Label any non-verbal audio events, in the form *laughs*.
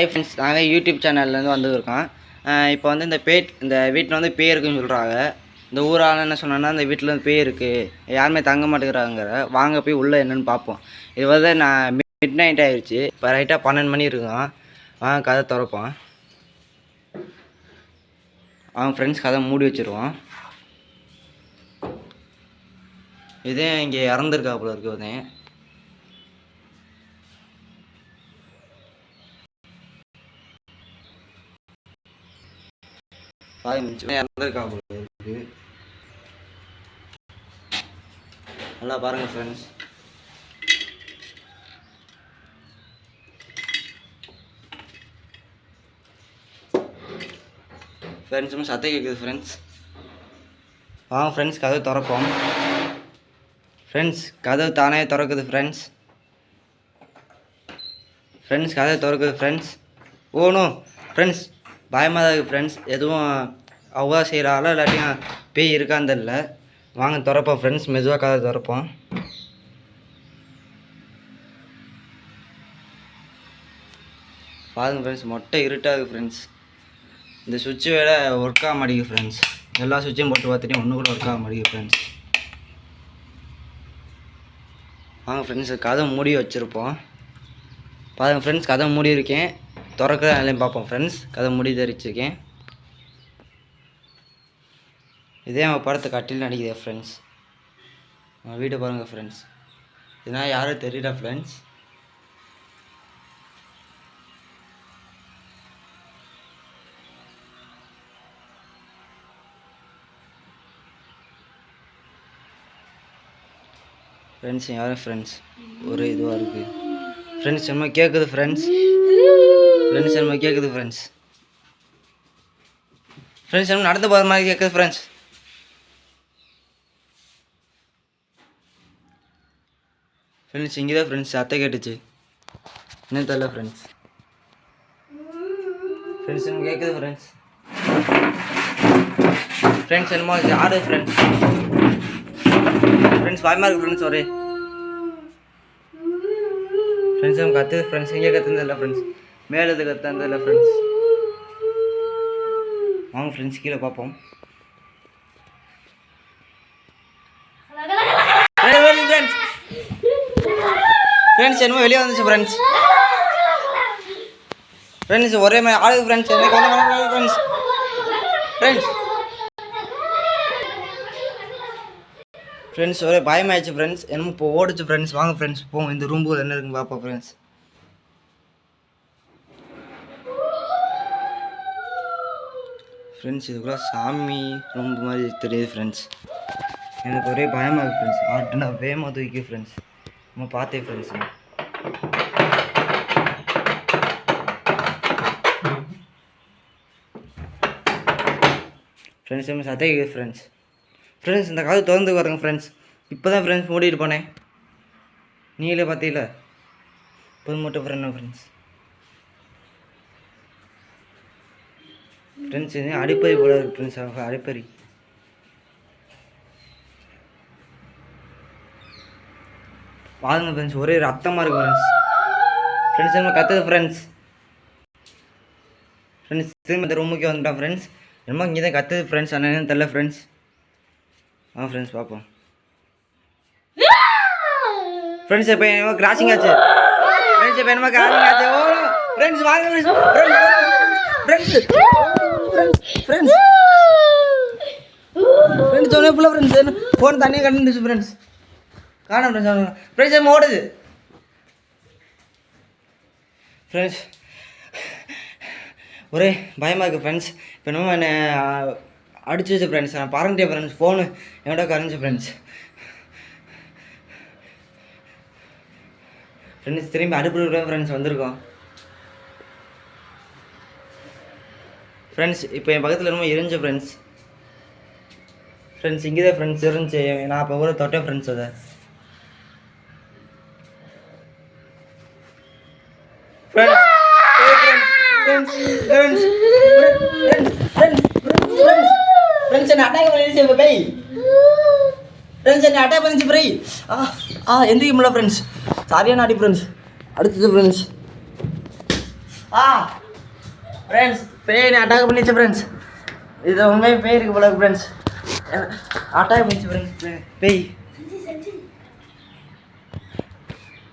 High friends நாங்கள் YouTube சேனல்லேருந்து வந்துருக்கோம். இப்போ வந்து இந்த பே இந்த வீட்டில் வந்து பேய் இருக்குன்னு சொல்கிறாங்க இந்த ஊரால் என்ன சொன்னான்னா இந்த வீட்டில் வந்து பேய் இருக்குது யாருமே தங்க மாட்டேங்கிறாங்கிற வாங்க போய் உள்ளே என்னன்னு பார்ப்போம் இது வந்து நான் மிட் நைட் ஆகிடுச்சு இப்போ ரைட்டாக பன்னெண்டு மணி இருக்கும். வாங்க கதை திறப்போம். அவங்க ஃப்ரெண்ட்ஸ் கதை மூடி வச்சுருவோம். இதே இங்கே இறந்துருக்காப்புல இருக்குது ஒருத்தன் பாய் முடிச்சுமே இறந்துருக்கா இருக்கு. நல்லா பாருங்க ஃப்ரெண்ட்ஸ் ஃப்ரெண்ட்ஸும் சும்மா சத்தம் கேட்குது ஃப்ரெண்ட்ஸ் வாங்க ஃப்ரெண்ட்ஸ் கதவு திறப்போம் ஃப்ரெண்ட்ஸ் கதவு தானே திறக்குது ஃப்ரெண்ட்ஸ் ஃப்ரெண்ட்ஸ் கதவு திறக்குது ஃப்ரெண்ட்ஸ் ஓனோ ஃப்ரெண்ட்ஸ் பயமாக தான் இருக்குது ஃப்ரெண்ட்ஸ் எதுவும் அவ்வளோ செய்கிறாளோ இல்லாட்டியும் பேய் இருக்கான்னு தெரில வாங்க திறப்போம் ஃப்ரெண்ட்ஸ் மெதுவாக கதை திறப்போம். பாருங்க ஃப்ரெண்ட்ஸ் மொட்டை இருட்டாகுது ஃப்ரெண்ட்ஸ் இந்த சுவிட்சு வேலை ஒர்க் ஆக மாட்டேங்குது ஃப்ரெண்ட்ஸ் எல்லா சுவிட்சையும் போட்டு பார்த்துட்டு ஒன்று கூட ஒர்க் ஆக மாட்டேங்குது ஃப்ரெண்ட்ஸ் வாங்க ஃப்ரெண்ட்ஸ் கதை மூடி வச்சுருப்போம். பாருங்கள் ஃப்ரெண்ட்ஸ் கதை மூடி இருக்கேன் திறக்கிற அதுலேயும் பார்ப்போம் ஃப்ரெண்ட்ஸ் கதை முடி தரிச்சிருக்கேன் இதே அவன் படத்தை கட்டில் நடிக்குதே ஃப்ரெண்ட்ஸ் அவன் வீட்டை பாருங்கள் ஃப்ரெண்ட்ஸ் இதனால் யாரும் தெரியல ஃப்ரெண்ட்ஸ் ஃப்ரெண்ட்ஸ் யாரும் ஃப்ரெண்ட்ஸ் ஒரு இதுவாக இருக்குது ஃப்ரெண்ட்ஸ் என்னமோ கேட்குது ஃப்ரெண்ட்ஸ் ஃப்ரெண்ட்ஸ் என்னமோ கேட்குது ஃப்ரெண்ட்ஸ் ஃப்ரெண்ட்ஸ் என்னமோ நடந்து போகிற மாதிரி கேட்குது ஃப்ரெண்ட்ஸ் ஃப்ரெண்ட்ஸ் இங்கே தான் ஃப்ரெண்ட்ஸ் அத்தை கேட்டுச்சு. என்ன தெரியல ஃப்ரெண்ட்ஸ் ஃப்ரெண்ட்ஸ் என்னமோ கேட்குது ஃப்ரெண்ட்ஸ் ஃப்ரெண்ட்ஸ் என்னமோ ஆடு ஃப்ரெண்ட்ஸ் ஃப்ரெண்ட்ஸ் பயமாக இருக்குது ஃப்ரெண்ட்ஸ் ஒரே. ஃப்ரெண்ட்ஸ் அவங்க கற்று ஃப்ரெண்ட்ஸ் இங்கே கற்றுனதில்ல ஃப்ரெண்ட்ஸ் மேலே இது கற்றுனதில்ல ஃப்ரெண்ட்ஸ் வாங்க ஃப்ரெண்ட்ஸ் கீழே பார்ப்போம். ஃப்ரெண்ட்ஸ் ஃப்ரெண்ட்ஸ் என்னமோ வெளியே வந்துச்சு ஃப்ரெண்ட்ஸ் ஃப்ரெண்ட்ஸ் ஒரே மாதிரி ஆளுது ஃப்ரெண்ட்ஸ் எனக்கு ஃப்ரெண்ட்ஸ் ஃப்ரெண்ட்ஸ் ஃப்ரெண்ட்ஸ் ஒரே பயமாயிடுச்சு ஃப்ரெண்ட்ஸ் என்னமோ இப்போ ஓடிச்சு ஃப்ரெண்ட்ஸ் வாங்க ஃப்ரெண்ட்ஸ் போவோம் இந்த ரூம் என்ன இருக்குன்னு பார்ப்போம் ஃப்ரெண்ட்ஸ் ஃப்ரெண்ட்ஸ் இதுக்குள்ள சாமி ரொம்ப மாதிரி தெரியுது ஃப்ரெண்ட்ஸ் எனக்கு ஒரே பயமாக இருக்குது ஃப்ரெண்ட்ஸ் ஆட்டுனா வேகமாக தூக்கி ஃப்ரெண்ட்ஸ் நம்ம பார்த்தே ஃப்ரெண்ட்ஸ் ஃப்ரெண்ட்ஸ் நம்ம சத்தே ஃப்ரெண்ட்ஸ் ஃப்ரெண்ட்ஸ் இந்த கதவு திறந்து பாருங்க ஃப்ரெண்ட்ஸ் இப்போ தான் ஃப்ரெண்ட்ஸ் மூடிட்டு போனேன். நீங்களே பார்த்தீங்களா? புது மட்டும் ஃப்ரெண்ட் ஃப்ரெண்ட்ஸ் ஃப்ரெண்ட்ஸ் இது அடிப்பறி போல இருக்கு ஃப்ரெண்ட்ஸ் அடிப்பறி. பாருங்க ஃப்ரெண்ட்ஸ் ஒரே ரத்தமாக இருக்குது ஃப்ரெண்ட்ஸ் ஃப்ரெண்ட்ஸ் நம்ம கற்றுது ஃப்ரெண்ட்ஸ் ஃப்ரெண்ட்ஸ் திரும்ப இந்த ரூமுக்கே வந்துட்டான் ஃப்ரெண்ட்ஸ் என்னமோ இங்கே தான் கற்றுது ஃப்ரெண்ட்ஸ் என்னன்னு தெரில ஃப்ரெண்ட்ஸ் ஆ ஃப்ரெண்ட்ஸ் பார்ப்போம். *laughs* ஃப்ரெண்ட்ஸ் இப்போ என்னமோ கிராசிங் ஆச்சு. ஃப்ரெண்ட்ஸ் இப்போ என்னமோ கிராசிங் ஆச்சு. ஓ ஃப்ரெண்ட்ஸ் வாங்க ஃப்ரெண்ட்ஸ் ஃப்ரெண்ட்ஸ் ஃப்ரெண்ட்ஸ் ஃப்ரெண்ட்ஸ் சொன்ன ஃபுல்லாக ஃப்ரெண்ட்ஸ் ஃபோன் தண்ணியாக கண்டுச்சு ஃப்ரெண்ட்ஸ் காணும் ஃப்ரெண்ட்ஸ் ஃப்ரெண்ட்ஸ் என்ன ஓடுது ஃப்ரெண்ட்ஸ் ஒரே பயமாக இருக்குது ஃப்ரெண்ட்ஸ் இப்போ என்னமோ அடிச்சு வச்ச ஃப்ரெண்ட்ஸ் நான் பறந்துட்டே ஃப்ரெண்ட்ஸ் ஃபோனு என்னோட கரைஞ்ச ஃப்ரெண்ட்ஸ் ஃப்ரெண்ட்ஸ் திரும்பி அடுப்பு ஃப்ரெண்ட்ஸ் வந்திருக்கோம். ஃப்ரெண்ட்ஸ் இப்போ என் பக்கத்தில் ரொம்ப இருந்துச்சு ஃப்ரெண்ட்ஸ் ஃப்ரெண்ட்ஸ் இங்கே தான் ஃப்ரெண்ட்ஸ் இருந்துச்சு. நான் இப்போ கூட தொட்டேன் ஃப்ரெண்ட்ஸ் அதை. Friends friends friends friends friends friends என்ன அட்டாக் பண்ணிடுச்சு இப்போ பை ஃப்ரெண்ட்ஸ் என்ன அட்டாக் பண்ணிச்சு பை ஆ ஆ எந்திரிக்க முடியல ஃப்ரெண்ட்ஸ் சரியான அடி ஃப்ரெண்ட்ஸ் அடுத்தது ஃப்ரெண்ட்ஸ் ஆ ஃப்ரெண்ட்ஸ் பேய் அட்டாக் பண்ணிச்சு ஃப்ரெண்ட்ஸ் இது உண்மையாக பேய் இருக்கு போல ஃப்ரெண்ட்ஸ் அட்டாக் பண்ணிச்சு ஃப்ரெண்ட்ஸ் பேய்